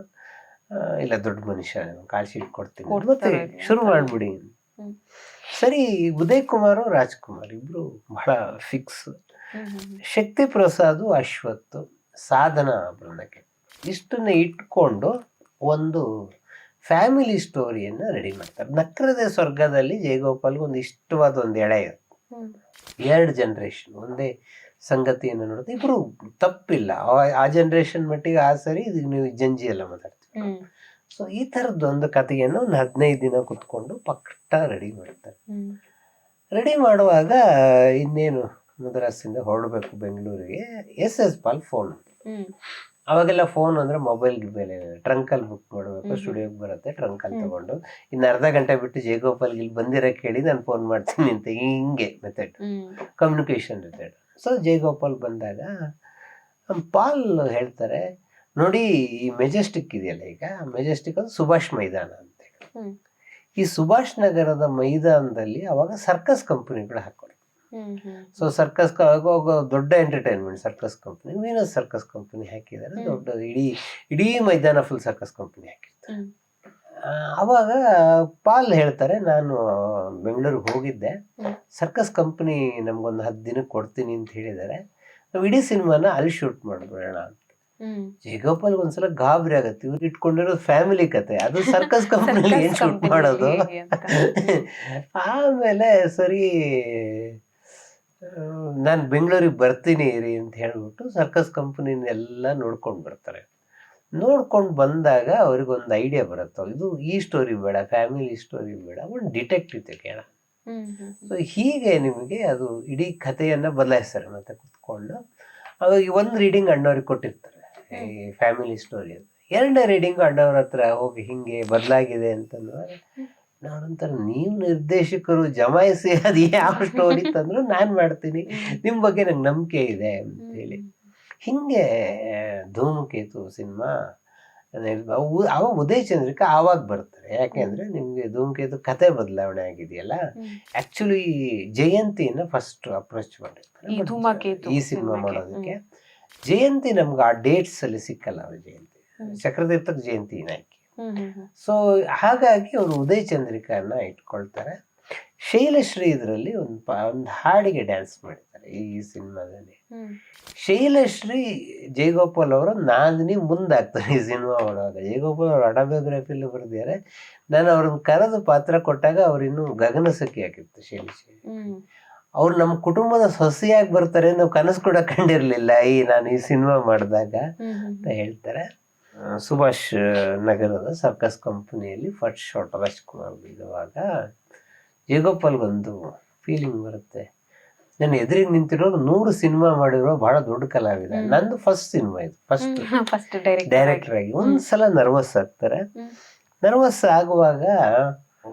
[SPEAKER 1] ಇಲ್ಲ ದೊಡ್ಡ ಮನುಷ್ಯ ಕಾಲ್ ಶೀಟ್ ಕೊಡ್ತೀನಿ ಮತ್ತೆ ಶುರು ಮಾಡ್ಬಿಡಿ. ಸರಿ ಉದಯ್ ಕುಮಾರ್ ರಾಜ್ಕುಮಾರ್ ಇಬ್ರು ಬಹಳ ಫಿಕ್ಸ್. ಶಕ್ತಿ ಪ್ರಸಾದ್ ಅಶ್ವತ್ ಸಾಧನ ಬೃಂದಕ್ಕೆ ಇಷ್ಟನ್ನ ಇಟ್ಕೊಂಡು ಒಂದು ಫ್ಯಾಮಿಲಿ ಸ್ಟೋರಿಯನ್ನ ರೆಡಿ ಮಾಡ್ತಾರೆ ನಕ್ರದೆ ಸ್ವರ್ಗದಲ್ಲಿ ಜಯಗೋಪಾಲ್ಗೆ ಒಂದು ಇಷ್ಟವಾದ ಒಂದು ಎಳೆ ಇದೆ. ಎರಡು ಜನ್ರೇಷನ್ ಒಂದೇ ಸಂಗತಿಯನ್ನು ನೋಡುತ್ತೆ ಇಬ್ರು ತಪ್ಪಿಲ್ಲ ಆ- ಜನ್ರೇಷನ್ ಮಟ್ಟಿಗೆ ಆ ಸರಿ ಇದು ನೀವು ಜಂಜಿ ಎಲ್ಲ ಮಾತಾಡ್ತೀವಿ. ಸೊ ಈ ಥರದ್ದೊಂದು ಕಥೆಯನ್ನು ಒಂದು ಹದಿನೈದು ದಿನ ಕುತ್ಕೊಂಡು ಪಕ್ಕ ರೆಡಿ ಮಾಡ್ತಾರೆ. ರೆಡಿ ಮಾಡುವಾಗ ಇನ್ನೇನು ಮದ್ರಾಸಿಂದ ಹೊರಡಬೇಕು ಬೆಂಗಳೂರಿಗೆ. S S Pal phone. ಅವಾಗೆಲ್ಲ ಫೋನ್ ಅಂದ್ರೆ ಮೊಬೈಲ್ ಬೆಲೆ ಟ್ರಂಕಲ್ಲಿ ಬುಕ್ ಮಾಡಬೇಕು. ಸ್ಟುಡಿಯೋಗೆ ಬರುತ್ತೆ ಟ್ರಂಕಲ್ಲಿ
[SPEAKER 3] ಅಲ್ಲಿ
[SPEAKER 1] ತಗೊಂಡು ಇನ್ನು ಅರ್ಧ ಗಂಟೆ ಬಿಟ್ಟು ಜೇಗೋಪಾಲ್ಗೆ ಇಲ್ಲಿ ಬಂದಿರೋ ಕೇಳಿ ನಾನು ಫೋನ್ ಮಾಡ್ತೀನಿ ಅಂತ ಹಿಂಗೆ method
[SPEAKER 3] communication
[SPEAKER 1] communication method so Jayagopal ಬಂದಾಗ ಪಾಲ್ ಹೇಳ್ತಾರೆ ನೋಡಿ ಈ ಮೆಜೆಸ್ಟಿಕ್ ಇದೆಯಲ್ಲ ಈಗ? ಮೆಜೆಸ್ಟಿಕ್ ಅದು ಸುಭಾಷ್ ಮೈದಾನ ಅಂತ ಹೇಳಿ. ಈ ಸುಭಾಷ್ ನಗರದ ಮೈದಾನದಲ್ಲಿ ಅವಾಗ ಸರ್ಕಸ್ ಕಂಪನಿಗಳು ಹಾಕೋರು. ಸೊ ಸರ್ಕಸ್ ದೊಡ್ಡ entertainment circus company Venus circus company ಹಾಕಿದ್ದಾರೆ ದೊಡ್ಡ ಇಡೀ ಇಡೀ ಮೈದಾನ ಫುಲ್ ಸರ್ಕಸ್ ಕಂಪನಿ ಹಾಕಿರ್ತಾರೆ ಅವಾಗ ಪಾಲ್ ಹೇಳ್ತಾರೆ ನಾನು ಬೆಂಗಳೂರಿಗೆ ಹೋಗಿದ್ದೆ. ಸರ್ಕಸ್ ಕಂಪನಿ ನಮ್ಗೊಂದು ಹತ್ತು ದಿನಕ್ಕೆ ಕೊಡ್ತೀನಿ ಅಂತ ಹೇಳಿದ್ದಾರೆ. ನಾವು ಇಡೀ ಸಿನಿಮಾನ ಅಲ್ಲಿ ಶೂಟ್ ಮಾಡಿಬಿಡೋಣ ಅಂತ.
[SPEAKER 3] ಹ್ಮ್.
[SPEAKER 1] ಜಯಗೋಪಾಲ್ಗೆ ಒಂದ್ಸಲ ಗಾಬರಿ ಆಗತ್ತೆ. ಇವ್ರು ಇಟ್ಕೊಂಡಿರೋದು ಫ್ಯಾಮಿಲಿ ಕತೆ. ಅದು ಸರ್ಕಸ್ ಕಂಪ್ನಿಲಿ ಏನ್ ಶೂಟ್ ಮಾಡೋದು. ಆಮೇಲೆ ಸರಿ ನಾನು ಬೆಂಗಳೂರಿಗೆ ಬರ್ತೀನಿ ರೀ ಅಂತ ಹೇಳ್ಬಿಟ್ಟು ಸರ್ಕಸ್ ಕಂಪ್ನಿನೆಲ್ಲ ನೋಡ್ಕೊಂಡು ಬರ್ತಾರೆ. ನೋಡ್ಕೊಂಡು ಬಂದಾಗ ಅವ್ರಿಗೊಂದು ಐಡಿಯಾ ಬರುತ್ತೆ. ಇದು ಈ ಸ್ಟೋರಿ ಬೇಡ ಫ್ಯಾಮಿಲಿ ಸ್ಟೋರಿ ಬೇಡ ಒಂದು ಡಿಟೆಕ್ಟಿವ್ ತೆಗೆಯೋಣ. ಸೊ ಹೀಗೆ ನಿಮಗೆ ಅದು ಇಡೀ ಕಥೆಯನ್ನು ಬದಲಾಯಿಸ್ತಾರೆ. ಮತ್ತೆ ಕುತ್ಕೊಂಡು ಅವಾಗ ಒಂದು ರೀಡಿಂಗ್ ಅಣ್ಣವ್ರಿಗೆ ಕೊಟ್ಟಿರ್ತಾರೆ. ಈ ಫ್ಯಾಮಿಲಿ ಸ್ಟೋರಿ ಅಂತ. ಎರಡನೇ ರೀಡಿಂಗ್ ಅಣ್ಣವ್ರ ಹತ್ರ ಹೋಗಿ ಹಿಂಗೆ ಬದಲಾಗಿದೆ ಅಂತಂದ್ರೆ ನಾನಂತರ ನೀವು ನಿರ್ದೇಶಕರು ಜಮಾಯಿಸಿ ಅದು ಯಾವ ಸ್ಟೋರಿ ತಂದ್ರು ನಾನು ಮಾಡ್ತೀನಿ. ನಿಮ್ಮ ಬಗ್ಗೆ ನಂಗೆ ನಂಬಿಕೆ ಇದೆ ಅಂತ ಹೇಳಿ. ಹಿಂಗೆ ಧೂಮಕೇತು ಸಿನಿಮಾ ಅವಾಗ ಉದಯ ಚಂದ್ರಿಕ ಆವಾಗ ಬರ್ತಾರೆ. ಯಾಕೆಂದ್ರೆ ನಿಮ್ಗೆ ಧೂಮಕೇತು ಕತೆ ಬದಲಾವಣೆ ಆಗಿದೆಯಲ್ಲ?
[SPEAKER 3] ಆ್ಯಕ್ಚುಲಿ
[SPEAKER 1] ಆಕ್ಚುಲಿ ಜಯಂತಿಯನ್ನ ಫಸ್ಟ್ ಅಪ್ರೋಚ್ ಮಾಡಿರ್ತಾರೆ.
[SPEAKER 3] ಈ
[SPEAKER 1] ಸಿನಿಮಾ ಮಾಡೋದಕ್ಕೆ. ಜಯಂತಿ ನಮ್ಗೆ ಆ ಡೇಟ್ಸ್ ಅಲ್ಲಿ ಸಿಕ್ಕಲ್ಲ ಅವ್ರ ಜಯಂತಿ. ಚಕ್ರತೀರ್ಥಕ್ ಜಯಂತಿ.
[SPEAKER 3] ಹ್ಮ್.
[SPEAKER 1] ಸೊ ಹಾಗಾಗಿ ಅವರು ಉದಯ ಚಂದ್ರಿಕಾನ ಇಟ್ಕೊಳ್ತಾರೆ ಶೈಲಶ್ರೀ ಇದರಲ್ಲಿ ಒಂದು ಪ ಒಂದು ಹಾಡಿಗೆ ಡ್ಯಾನ್ಸ್ ಮಾಡಿದ್ದಾರೆ ಈ ಸಿನಿಮಾದಲ್ಲಿ. ಶೈಲಶ್ರೀ ಜಯಗೋಪಾಲ್ ಅವರು ನಾದಿನಿ ಮುಂದಾಗ್ತಾರೆ ಈ ಸಿನಿಮಾ ಮಾಡುವಾಗ ಜಯಗೋಪಾಲ್ ಅವರು ಅಟೋಬಯೋಗ್ರಫಿಲಿ ಬರೆದಿದ್ದಾರೆ ನಾನು ಅವ್ರನ್ನ ಕರೆದು ಪಾತ್ರ ಕೊಟ್ಟಾಗ ಅವರಿನ್ನೂ ಇನ್ನೂ ಗಗನಸಖಿ ಆಗಿತ್ತು ಶೈಲಶ್ರೀ. ಅವ್ರು ನಮ್ಮ ಕುಟುಂಬದ ಸೊಸೆಯಾಗಿ ಬರ್ತಾರೆ ನಾವು ಕನಸು ಕೂಡ ಕಂಡಿರಲಿಲ್ಲ. ಈ ನಾನು ಈ ಸಿನಿಮಾ ಮಾಡಿದಾಗ. ಅಂತ ಹೇಳ್ತಾರೆ. ಸುಭಾಷ್ ನಗರದ ಸರ್ಕಸ್ ಕಂಪನಿಯಲ್ಲಿ ಫಸ್ಟ್ ಶಾರ್ಟ್ ರಾಜ್ಕುಮಾರ್ ಇರುವಾಗ ಜಯಗೋಪಾಲ್ಗೊಂದು ಫೀಲಿಂಗ್ ಬರುತ್ತೆ. ನನ್ನ ಎದುರಿಗೆ ನಿಂತಿರೋರು ನೂರು ಸಿನಿಮಾ ಮಾಡಿರೋ ಬಹಳ ದೊಡ್ಡ ಕಲಾವಿದ. ನಂದು ಫಸ್ಟ್ ಸಿನಿಮಾ ಇದು ಫಸ್ಟ್.
[SPEAKER 3] ಫಸ್ಟ್ ಡೈರೆಕ್ಟ್
[SPEAKER 1] ಡೈರೆಕ್ಟರ್ ಆಗಿ. ಒಂದ್ಸಲ ನರ್ವಸ್ ಆಗ್ತಾರೆ. ನರ್ವಸ್ ಆಗುವಾಗ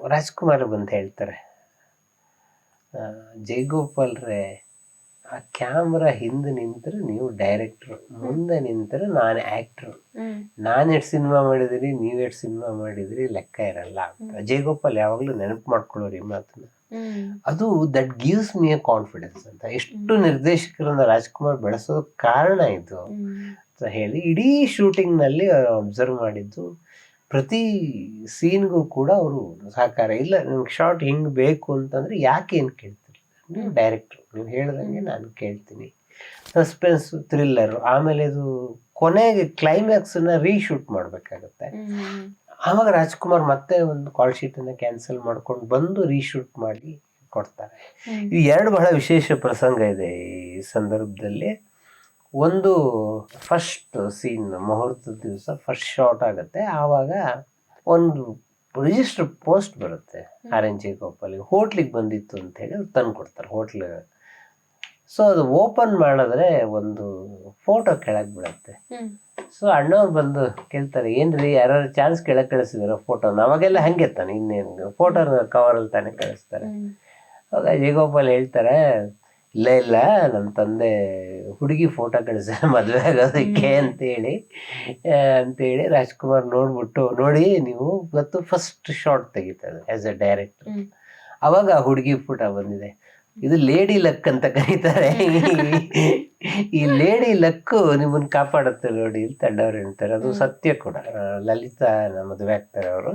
[SPEAKER 1] ರಾಜ್ಕುಮಾರ್ ಬಂದು ಹೇಳ್ತಾರೆ ಜಯಗೋಪಾಲ್ ರೇ ಆ ಕ್ಯಾಮ್ರಾ ಹಿಂದೆ ನಿಂತರೆ ನೀವು ಡೈರೆಕ್ಟ್ರು ಮುಂದೆ ನಿಂತರೆ ನಾನು ಆ್ಯಕ್ಟ್ರು. ನಾನು ಎಷ್ಟು ಸಿನಿಮಾ ಮಾಡಿದಿರಿ ನೀವು ಎಷ್ಟು ಸಿನಿಮಾ ಮಾಡಿದಿರಿ ಲೆಕ್ಕ ಇರಲ್ಲ ಅಂತ. ಜಯಗೋಪಾಲ್ ಯಾವಾಗಲೂ ನೆನಪು ಮಾಡ್ಕೊಳ್ಳೋರು ಈ ಮಾತನ್ನ. ಅದು that gives me a confidence ಅಂತ. ಎಷ್ಟು ನಿರ್ದೇಶಕರನ್ನ ರಾಜ್ಕುಮಾರ್ ಬೆಳೆಸೋದಕ್ಕೆ ಕಾರಣ ಇದು. ಅಂತ ಹೇಳಿ ಇಡೀ ಶೂಟಿಂಗ್ನಲ್ಲಿ ಅಬ್ಸರ್ವ್ ಮಾಡಿದ್ದು ಪ್ರತಿ ಸೀನ್ಗೂ ಕೂಡ ಅವರು ಸಹಕಾರ. ಇಲ್ಲ ನನಗೆ ಶಾರ್ಟ್ ಹಿಂಗೆ ಬೇಕು ಅಂತಂದ್ರೆ ಯಾಕೆ ಏನು ಕೇಳ್ತೀರಿ ನೀವು ಡೈರೆಕ್ಟ್ರು ನೀವು ಹೇಳ್ದಂಗೆ ನಾನು ಕೇಳ್ತೀನಿ. ಸಸ್ಪೆನ್ಸ್ ಥ್ರಿಲ್ಲರ್ ಆಮೇಲೆ ಇದು ಕೊನೆಗೆ ಕ್ಲೈಮ್ಯಾಕ್ಸನ್ನ ರೀಶೂಟ್ ಮಾಡಬೇಕಾಗತ್ತೆ. ಆವಾಗ ರಾಜ್ಕುಮಾರ್ ಮತ್ತೆ ಒಂದು ಕಾಲ್ ಶೀಟನ್ನು ಕ್ಯಾನ್ಸಲ್ ಮಾಡ್ಕೊಂಡು ಬಂದು ರೀಶೂಟ್ ಮಾಡಿ ಕೊಡ್ತಾರೆ. ಇದು ಎರಡು ಬಹಳ ವಿಶೇಷ ಪ್ರಸಂಗ ಇದೆ ಈ ಸಂದರ್ಭದಲ್ಲಿ. ಒಂದು ಫಸ್ಟ್ ಸೀನ್ ಮುಹೂರ್ತದ ದಿವಸ ಫಸ್ಟ್ ಶಾರ್ಟ್ ಆಗುತ್ತೆ. ಆವಾಗ ಒಂದು ರಿಜಿಸ್ಟರ್ ಪೋಸ್ಟ್ ಬರುತ್ತೆ ಆರ್ ಎನ್ ಜೇಕೋಪಲ್ಲಿ ಗೋಪಾಲಿ ಹೋಟ್ಲಿಗೆ ಬಂದಿತ್ತು ಅಂತ ಹೇಳಿ ಅವ್ರು ತಂದು ಕೊಡ್ತಾರೆ ಹೋಟ್ಲ್ ಸೊ ಅದು ಓಪನ್ ಮಾಡಿದ್ರೆ ಒಂದು ಫೋಟೋ ಕೆಳಗೆ
[SPEAKER 3] ಬಿಡುತ್ತೆ.
[SPEAKER 1] ಸೊ ಅಣ್ಣವ್ರು ಬಂದು ಕೇಳ್ತಾರೆ ಏನ್ರಿ ಯಾರು ಚಾನ್ಸ್ ಕೆಳಗೆ ಕಳಿಸಿದಾರ ಫೋಟೋನ ಅವಾಗೆಲ್ಲ ಹಂಗೆ ತಾನೆ ಇನ್ನೇನು ಫೋಟೋನ ಕವರಲ್ಲಿ ತಾನೇ ಕಳಿಸ್ತಾರೆ. ಅವಾಗ ಜಯಗೋಪಾಲ್ ಹೇಳ್ತಾರೆ ಇಲ್ಲ ಇಲ್ಲ ನಮ್ಮ ತಂದೆ ಹುಡುಗಿ ಫೋಟೋ ಕಳಿಸ ಮದುವೆ ಆಗೋದಕ್ಕೆ ಅಂತೇಳಿ. ಅಂತೇಳಿ ರಾಜ್ಕುಮಾರ್ ನೋಡ್ಬಿಟ್ಟು ನೋಡಿ ನೀವು ಇವತ್ತು ಫಸ್ಟ್ ಶಾರ್ಟ್ ತೆಗಿತಾರೆ ಆ್ಯಸ್ ಅ ಡೈರೆಕ್ಟರ್ ಅವಾಗ ಆ ಹುಡುಗಿ ಫೋಟೋ ಬಂದಿದೆ. ಇದು ಲೇಡಿ ಲಕ್ ಅಂತ ಕರೀತಾರೆ. ಈ ಲೇಡಿ ಲಕ್ಕು ನಿಮ್ಮನ್ನ ಕಾಪಾಡುತ್ತೆ ನೋಡಿ ಅಂತ ಅಡ್ಡವ್ರು ಹೇಳ್ತಾರೆ. ಅದು ಸತ್ಯ ಕೂಡ. ಲಲಿತಾ ಮದುವೆ ಆಗ್ತಾರೆ ಅವರು.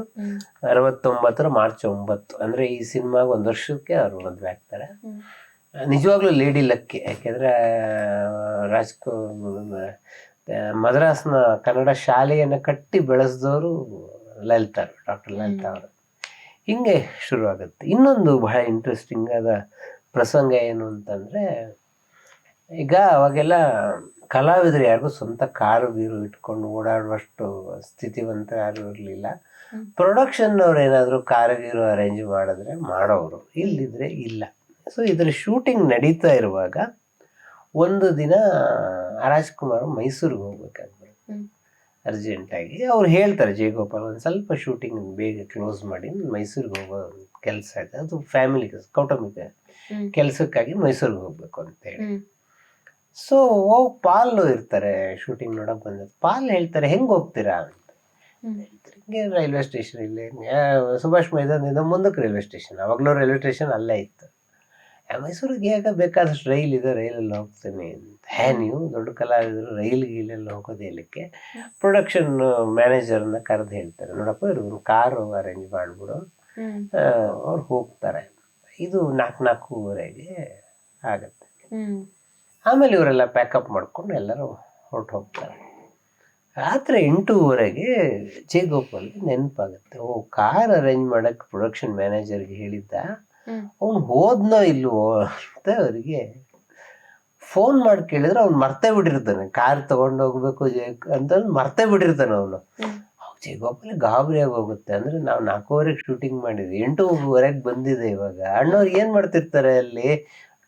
[SPEAKER 1] ಅರವತ್ತೊಂಬತ್ತರ ಮಾರ್ಚ್ ಒಂಬತ್ತು. ಅಂದ್ರೆ ಈ ಸಿನಿಮಾಗ ಒಂದು ವರ್ಷಕ್ಕೆ ಅವರು ಮದುವೆ ಆಗ್ತಾರೆ. ನಿಜವಾಗ್ಲೂ ಲೇಡಿ ಲಕ್ಕಿ. ಯಾಕೆಂದ್ರೆ ರಾಜ್ ಮದ್ರಾಸ್ನ ಕನ್ನಡ ಶಾಲೆಯನ್ನು ಕಟ್ಟಿ ಬೆಳೆಸಿದವರು ಲಲಿತಾ ಡಾಕ್ಟರ್ ಲಲಿತಾ ಅವರು. ಹಿಂಗೆ ಶುರು ಆಗುತ್ತೆ ಇನ್ನೊಂದು ಬಹಳ ಇಂಟ್ರೆಸ್ಟಿಂಗ್ ಆದ ಪ್ರಸಂಗ ಏನು ಅಂತಂದರೆ ಈಗ ಅವಾಗೆಲ್ಲ ಕಲಾವಿದರು ಯಾರಿಗೂ ಸ್ವಂತ ಕಾರು ಬೀರು ಇಟ್ಕೊಂಡು ಓಡಾಡುವಷ್ಟು ಸ್ಥಿತಿವಂತ ಯಾರು ಇರಲಿಲ್ಲ.
[SPEAKER 3] ಹ್ಮ್.
[SPEAKER 1] ಪ್ರೊಡಕ್ಷನ್ ಅವ್ರು ಏನಾದರೂ ಕಾರು ಗೀರು ಅರೇಂಜ್ ಮಾಡಿದ್ರೆ ಮಾಡೋರು. ಇಲ್ಲಿದ್ರೆ ಇಲ್ಲ. ಸೊ ಇದರ ಶೂಟಿಂಗ್ ನಡೀತಾ ಇರುವಾಗ ಒಂದು ದಿನ ರಾಜ್ಕುಮಾರ್ ಮೈಸೂರಿಗೆ
[SPEAKER 3] ಹೋಗ್ಬೇಕಾಗ್ತದೆ.
[SPEAKER 1] ಅರ್ಜೆಂಟಾಗಿ ಅವ್ರು ಹೇಳ್ತಾರೆ ಜಯಗೋಪಾಲ್ ಒಂದು ಸ್ವಲ್ಪ ಶೂಟಿಂಗ್ ಬೇಗ ಕ್ಲೋಸ್ ಮಾಡಿ ಮೈಸೂರಿಗೆ ಹೋಗೋ ಕೆಲಸ ಇದೆ ಅದು ಫ್ಯಾಮಿಲಿ ಕೌಟುಂಬಿಕ. ಕೆಲಸಕ್ಕಾಗಿ ಮೈಸೂರಿಗೆ ಹೋಗ್ಬೇಕು ಅಂತೇಳಿ. ಸೊ ಓ ಪಾಲ್ ಇರ್ತಾರೆ ಶೂಟಿಂಗ್ ನೋಡಕ್ ಬಂದ ಪಾಲ್ ಹೇಳ್ತಾರೆ ಹೆಂಗೆ ಹೋಗ್ತೀರಾ ಅಂತ. ಹಿಂಗೆ ರೈಲ್ವೆ ಸ್ಟೇಷನ್ ಇಲ್ಲಿ ಸುಭಾಷ್ ಮೈದಾನದಿಂದ ಮುಂದಕ್ಕೆ ರೈಲ್ವೆ ಸ್ಟೇಷನ್ ಅವಾಗಲೂ ರೈಲ್ವೆ ಸ್ಟೇಷನ್ ಅಲ್ಲೇ ಇತ್ತು ಮೈಸೂರಿಗೆ ಹೇಗೆ ಬೇಕಾದಷ್ಟು ರೈಲ್ ಇದೆ ರೈಲಲ್ಲಿ ಹೋಗ್ತೀನಿ ಅಂತ. ಹೇ ನೀವು ದೊಡ್ಡ ಕಲಾವಿದರು ರೈಲ್ ಗೀಲೆಲ್ಲ ಹೋಗೋದು ಹೇಳಕ್ಕೆ ಪ್ರೊಡಕ್ಷನ್ ಮ್ಯಾನೇಜರ್ನ ಕರೆದು ಹೇಳ್ತಾರೆ. ನೋಡಪ್ಪ ಇವ್ರು ಕಾರು ಅರೇಂಜ್ ಮಾಡಿಬಿಡು. ಅವ್ರು ಹೋಗ್ತಾರೆ. ಇದು ನಾಲ್ಕು ನಾಲ್ಕೂವರೆಗೆ ಆಗತ್ತೆ. ಆಮೇಲೆ ಇವರೆಲ್ಲ ಪ್ಯಾಕಪ್ ಮಾಡ್ಕೊಂಡು ಎಲ್ಲರೂ ಹೊರಟು ಹೋಗ್ತಾರೆ. ರಾತ್ರಿ ಎಂಟೂವರೆಗೆ ಚೇಗೋಪಲ್ಲಿ ನೆನಪಾಗುತ್ತೆ. ಓ ಕಾರ್ ಅರೇಂಜ್ ಮಾಡಕ್ಕೆ ಪ್ರೊಡಕ್ಷನ್ ಮ್ಯಾನೇಜರ್ಗೆ ಹೇಳಿದ್ದ. ಅವ್ನು ಹೋದ್ನೋ ಇಲ್ವೋ ಅಂತ ಅವರಿಗೆ ಫೋನ್ ಮಾಡಿ ಕೇಳಿದ್ರೆ ಅವ್ನು ಮರ್ತೇ ಬಿಟ್ಟಿರ್ತಾನೆ. ಕಾರ್ ತಗೊಂಡು ಹೋಗ್ಬೇಕು ಅಂತ ಮರ್ತೇ ಬಿಟ್ಟಿರ್ತಾನೆ ಅವನು. ಜಯಗೋಪಾಲ್ ಗಾಬರಿ ಆಗಿ ಹೋಗುತ್ತೆ ಅಂದ್ರೆ ನಾವು ನಾಲ್ಕೂವರೆಗೆ ಶೂಟಿಂಗ್ ಮಾಡಿದ್ವಿ. ಎಂಟೂವರೆಗೆ ಬಂದಿದೆ ಇವಾಗ. ಅಣ್ಣವ್ರು ಏನ್ ಮಾಡ್ತಿರ್ತಾರೆ ಅಲ್ಲಿ?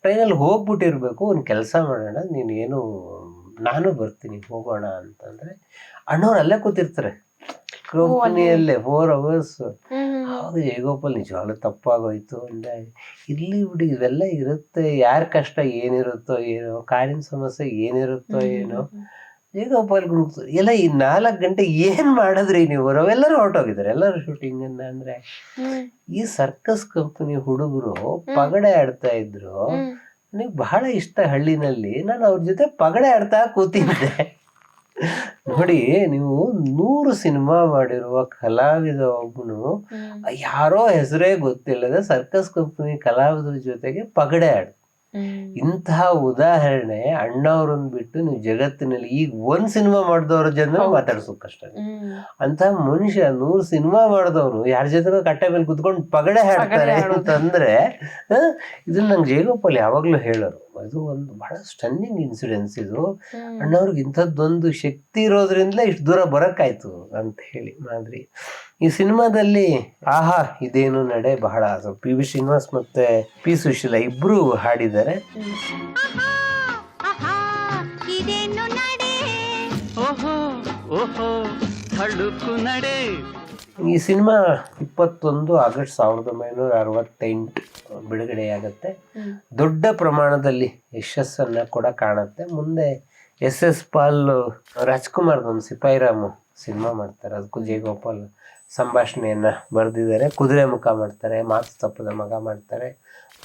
[SPEAKER 1] ಟ್ರೈನಲ್ಲಿ ಹೋಗ್ಬಿಟ್ಟಿರ್ಬೇಕು. ಒಂದು ಕೆಲಸ ಮಾಡೋಣ. ನೀನು ಏನು ನಾನು ಬರ್ತೀನಿ ಹೋಗೋಣ ಅಂತಂದ್ರೆ ಅಣ್ಣವ್ರು ಅಲ್ಲೇ ಕೂತಿರ್ತಾರೆ. ಕಂಪ್ನಿಯಲ್ಲೇ ಫೋರ್ ಅವರ್ಸ್ ಆವಾಗ ಜಯಗೋಪಾಲ್ ನಿಜವಾಗ್ಲೂ ತಪ್ಪಾಗೋಯ್ತು ಇಲ್ಲ ಇಲ್ಲಿ ಬಿಡಿ ಇವೆಲ್ಲ ಇರುತ್ತೆ. ಯಾರ ಕಷ್ಟ ಏನಿರುತ್ತೋ ಏನೋ ಕಾರಿನ ಸಮಸ್ಯೆ ಏನಿರುತ್ತೋ ಏನೋ ಜಯಗೋಪಾಲ್ ಗುಂತು ಎಲ್ಲ ಈ ನಾಲ್ಕು ಗಂಟೆ ಏನ್ ಮಾಡಿದ್ರಿ ನೀವು? ಅವೆಲ್ಲರೂ ಹೊರಟೋಗಿದ್ದಾರೆ. ಎಲ್ಲರೂ ಶೂಟಿಂಗ್ ಅನ್ನ ಅಂದ್ರೆ ಈ ಸರ್ಕಸ್ ಕಂಪನಿ ಹುಡುಗರು ಪಗಡೆ ಆಡ್ತಾ ಇದ್ರು. ನನಗೆ ಬಹಳ ಇಷ್ಟ ಹಳ್ಳಿನಲ್ಲಿ. ನಾನು ಅವ್ರ ಜೊತೆ ಪಗಡೆ ಆಡ್ತಾ ಕೂತಿದ್ದೆ. ನೋಡಿ ನೀವು ನೂರು ಸಿನಿಮಾ ಮಾಡಿರುವ ಕಲಾವಿದ ಒಬ್ಬನು. ಯಾರೋ ಹೆಸರೇ ಗೊತ್ತಿಲ್ಲದೆ ಸರ್ಕಸ್ ಕಂಪನಿ ಕಲಾವಿದರ ಜೊತೆಗೆ ಪಗಡೆ ಆಡು ಇಂತಹ ಉದಾಹರಣೆ ಅಣ್ಣವ್ರನ್ನ ಬಿಟ್ಟು ನೀವು ಜಗತ್ತಿನಲ್ಲಿ ಈಗ ಒಂದ್ ಸಿನಿಮಾ ಮಾಡಿದವ್ರ ಜನ ಮಾತಾಡ್ಸೋಕ್ ಕಷ್ಟ. ಅಂತ ಮನುಷ್ಯ ನೂರು ಸಿನಿಮಾ ಮಾಡಿದವ್ರು ಯಾರ ಜೊತೆಗೂ ಕಟ್ಟೆ ಮೇಲೆ ಕುತ್ಕೊಂಡು ಪಗಡೆ ಹಾಡ್ತಾರೆ ಅಂತಂದ್ರೆ ಇದನ್ನ ನಂಗೆ ಜಯಗೋಪಾಲ್ ಯಾವಾಗ್ಲೂ ಹೇಳೋರು. ಅದು ಒಂದು ಬಹಳ ಸ್ಟನ್ನಿಂಗ್ ಇನ್ಸಿಡೆನ್ಸ್ ಇದು. ಅಣ್ಣವ್ರಿಗೆ ಇಂಥದ್ದೊಂದು ಶಕ್ತಿ ಇರೋದ್ರಿಂದಲೇ ಇಷ್ಟು ದೂರ ಬರೋಕ್ಕಾಯ್ತು ಅಂತ ಹೇಳಿ ಮಾದ್ರಿ. ಈ ಸಿನಿಮಾದಲ್ಲಿ ಆಹಾ ಇದೇನು ನಡೆ ಬಹಳ. ಪಿ ವಿ ಶ್ರೀನಿವಾಸ್ ಮತ್ತೆ ಪಿ ಸುಶೀಲ ಇಬ್ರು ಹಾಡಿದ್ದಾರೆ.
[SPEAKER 4] ಆಹಾ ಆಹಾ ಇದೇನು ನಡೆ?
[SPEAKER 5] ಓಹೋ ಓಹೋ ತಳುಕು ನಡೆ.
[SPEAKER 1] ಈ ಸಿನಿಮಾ ಇಪ್ಪತ್ತೊಂದು ಆಗಸ್ಟ್ ಸಾವಿರದ ಒಂಬೈನೂರ ಅರವತ್ತೆಂಟು ಬಿಡುಗಡೆಯಾಗತ್ತೆ. ದೊಡ್ಡ ಪ್ರಮಾಣದಲ್ಲಿ ಯಶಸ್ಸನ್ನು ಕೂಡ ಕಾಣುತ್ತೆ. ಮುಂದೆ ಎಸ್ ಎಸ್ ಪಾಲ್ ರಾಜ್ಕುಮಾರ್ದೊಂದು ಸಿಪಾಯಿರಾಮು ಸಿನಿಮಾ ಮಾಡ್ತಾರೆ. ಅದಕ್ಕೂ ಜಯಗೋಪಾಲ್ ಸಂಭಾಷಣೆಯನ್ನ ಬರೆದಿದ್ದಾರೆ. ಕುದುರೆ ಮುಖ ಮಾಡ್ತಾರೆ ಮಾತು ತಪ್ಪದ ಮಗ ಮಾಡ್ತಾರೆ.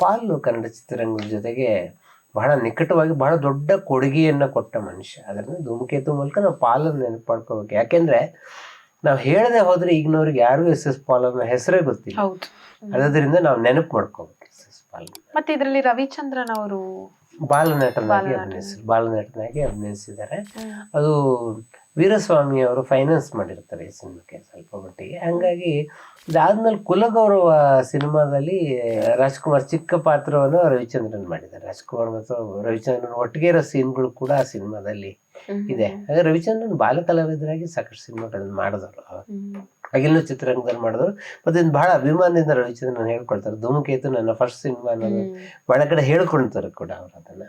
[SPEAKER 1] ಪಾಲು ಕನ್ನಡ ಚಿತ್ರರಂಗದ ಜೊತೆಗೆ ಬಹಳ ನಿಕಟವಾಗಿ ಬಹಳ ದೊಡ್ಡ ಕೊಡುಗೆಯನ್ನು ಕೊಟ್ಟ ಮನುಷ್ಯ. ಅದರಿಂದ ಧೂಮಕೇತು ಮೂಲಕ ನಾವು ಪಾಲನ್ನು ನೆನಪು ಮಾಡ್ಕೋಬೇಕು ಯಾಕೆಂದ್ರೆ ನಾವು ಹೇಳದೆ ಹೋದ್ರೆ ಈಗಿನವ್ರಿಗೆ ಯಾರಿಗೂ ಎಸ್ ಎಸ್ ಪಾಲ್ ಅನ್ನೋ ಹೆಸರೇ ಗೊತ್ತಿಲ್ಲ. ಅದರಿಂದ ನಾವು ನೆನಪು ಮಾಡ್ಕೋಬೇಕು ಎಸ್ ಎಸ್ ಪಾಲ್
[SPEAKER 3] ಮತ್ತೆ ಇದರಲ್ಲಿ ರವಿಚಂದ್ರನ್ ಅವರು
[SPEAKER 1] ಬಾಲನಟನಾಗಿ
[SPEAKER 3] ಅಭಿನಯಿಸಿದ್ರು.
[SPEAKER 1] ಅಭಿನಯಿಸಿ ಬಾಲನಟನಾಗಿ ಅಭಿನಯಿಸಿದ್ದಾರೆ. ಅದು ವೀರಸ್ವಾಮಿ ಅವರು ಫೈನಾನ್ಸ್ ಮಾಡಿರ್ತಾರೆ ಈ ಸಿನಿಮಾಕ್ಕೆ ಸ್ವಲ್ಪ ಮಟ್ಟಿಗೆ. ಹಂಗಾಗಿ ಇದಾದ್ಮೇಲೆ ಕುಲಗೌರವ ಸಿನಿಮಾದಲ್ಲಿ ರಾಜ್ಕುಮಾರ್ ಚಿಕ್ಕ ಪಾತ್ರವನ್ನು ರವಿಚಂದ್ರನ್ ಮಾಡಿದ್ದಾರೆ. ರಾಜ್ಕುಮಾರ್ ಮತ್ತು ರವಿಚಂದ್ರನ್ ಒಟ್ಟಿಗೆ ಇರೋ ಸೀನ್ಗಳು ಕೂಡ ಆ ಸಿನಿಮಾದಲ್ಲಿ ಇದೆ. ಹಾಗೆ ರವಿಚಂದ್ರನ್ ಬಾಲ ಕಲಾವಿದರಾಗಿ ಸಾಕಷ್ಟು ಸಿನಿಮಾಗಳನ್ನ ಮಾಡಿದವರು. ಆಗಿಲ್ಲ ಚಿತ್ರರಂಗದಲ್ಲಿ ಮಾಡಿದ್ರು ಮತ್ತೆ ಇದು ಬಹಳ ಅಭಿಮಾನದಿಂದ ರವಿಚಂದ್ರನ್ ಹೇಳ್ಕೊಳ್ತಾರೆ ಧೂಮಕೇತು ನನ್ನ ಫಸ್ಟ್ ಸಿನಿಮಾ ಅನ್ನೋದು ಬಹಳ ಕಡೆ ಹೇಳ್ಕೊಳ್ತಾರೆ ಕೂಡ ಅವರು ಅದನ್ನ.